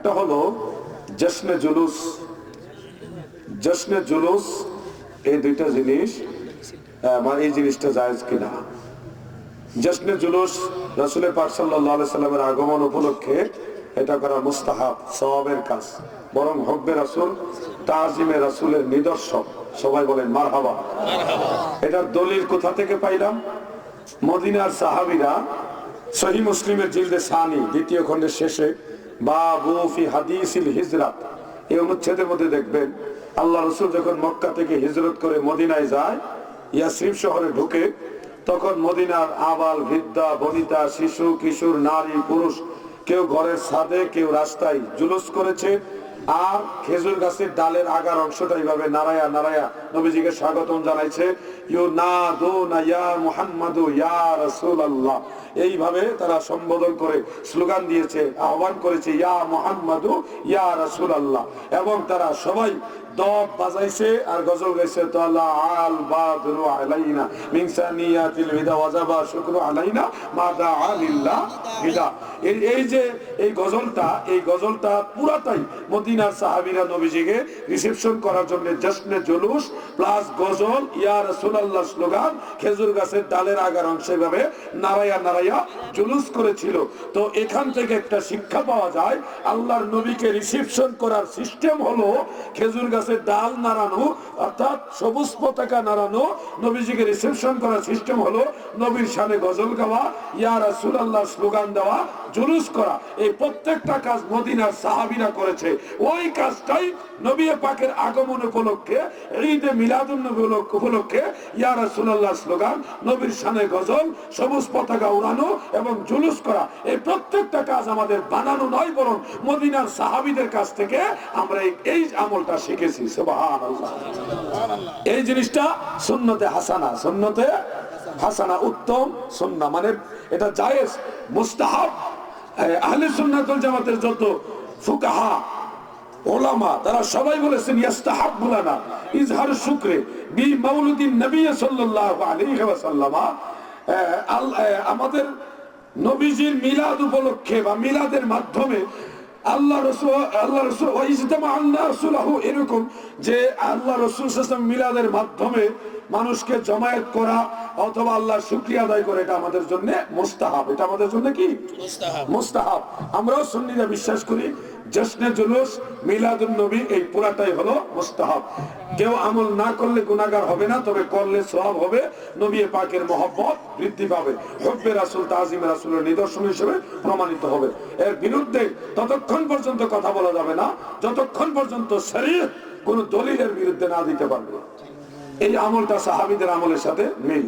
একটা হলো জশ্নে জুলুস। জশ্নে জুলুস এই দুইটা জিনিস মানে এই জিনিসটা জায়েজ কিনা। জশ্নে জুলুস রসুলের পাক সাল্লাহ সাল্লামের আগমন উপলক্ষে এটা করা মুস্তাহাব, সওয়াবের কাজ। বরং হকবে রাসুল, তাজিমে রাসুলের নিদর্শন। সবাই বলেন, মারহাবা। এটার দলিল কোথা থেকে পাইলাম? মদিনার সাহাবিরা সহি মুসলিমের জিলদে সানি, দ্বিতীয় খণ্ডের শেষে হিজরাত। অনুচ্ছেদের মধ্যে দেখবেন রসুল যখন মক্কা থেকে হিজরত করে মদিনায় যায় শহরে ঢুকে, তখন মদিনার আবাল, বৃদ্ধা, বনিতা, শিশু, কিশোর, নারী, পুরুষ, কেউ ঘরের ছাদে, কেউ রাস্তায় জুলুস করেছে আর খেজুর গাছের ডালের আগার অংশটা এইভাবে নারায়া নারায়া নবীজিকে স্বাগতম জানাইছে। ইউ না দো না ইয়া মুহাম্মাদু ইয়া এইভাবে তারা সম্বোধন করে, স্লোগান দিয়েছে, আহ্বান করেছে, ইয়া মুহাম্মাদু ইয়া রাসূলুল্লাহ। এবং তারা সবাই করার জন্য জশ্নে জুলুস প্লাস গজল স্লোগান, খেজুর গাছের ডালের আগার অংশে ভাবে নারায়া নারায়া জুলুস করেছিল। তো এখান থেকে একটা শিক্ষা পাওয়া যায়, আল্লাহর নবীকে রিসেপশন করার সিস্টেম হলো খেজুর গাছের ডাল নাড়ানো, অর্থাৎ সবুজ পতাকা নাড়ানো। নবীজিকে রিসেপশন করার সিস্টেম হলো, নবীর সামনে গজল গাওয়া ইয়ারা সুরাল্লাহ স্লোগান দেওয়া। জুলুস করা, এই প্রত্যেকটা কাজ মদিনার সাহাবীরা করেছে। ওই কাজটাই নবী পাকের আগমন উপলক্ষে, ঈদে মিলাদুন উপলক্ষে ইয়া রাসূলুল্লাহ স্লোগান, নবীর সামনে গজল, সবুজ পতাকা উড়ানো এবং জুলুস করা। এই প্রত্যেকটা কাজ আমাদের বানানো নয়, বরং মদিনার সাহাবীদের কাছ থেকে আমরা এই- আমলটা শিখেছি। এই জিনিসটা সুন্নতে হাসানা। সুন্নতে হাসানা উত্তম সুন্না। মানে এটা জায়েজ, মুস্তাহাব। আহলে জামাতের যত ফুকাহা, ওলামা, তারা সবাই বলেছেন ইস্তাহাব বুলানা ইজহার শুক্রে বি মাউলুদ্দিন নবী সাল্লাল্লাহু আলাইহি ওয়াসাল্লামা। আমাদের নবীজির মিলাদ উপলক্ষে বা মিলাদের মাধ্যমে আল্লাহ রসুল আল্লাহ রসুল আল্লাহ রসুলাহু এরকম যে আল্লাহ রসুল মিলাদের মাধ্যমে মানুষকে জমায়েত করা অথবা আল্লাহ শুক্রিয়া আদায় করে এটা আমাদের জন্য মুস্তাহাব। এটা আমাদের জন্য কি? মুস্তাহাব। আমরাও সুন্নিরা বিশ্বাস করি জশ্নে জুলুস, মিলাদুন নবী, এই পুরাটাই হলো মুস্তাহাব। কেউ আমল না করলে গুনাহগার হবে না, তবে করলে সওয়াব হবে, নবী পাকের মহব্বত বৃদ্ধি পাবে। হব্বে রাসূল, তাজিম রাসূলের নিদর্শন হিসেবে প্রমাণিত হবে। এর বিরুদ্ধে ততক্ষণ পর্যন্ত কথা বলা যাবে না, যতক্ষণ পর্যন্ত শরীর কোন দলিলের বিরুদ্ধে না দিতে পারবে। এই আমলটা সাহাবীদের আমলের সাথে মিল।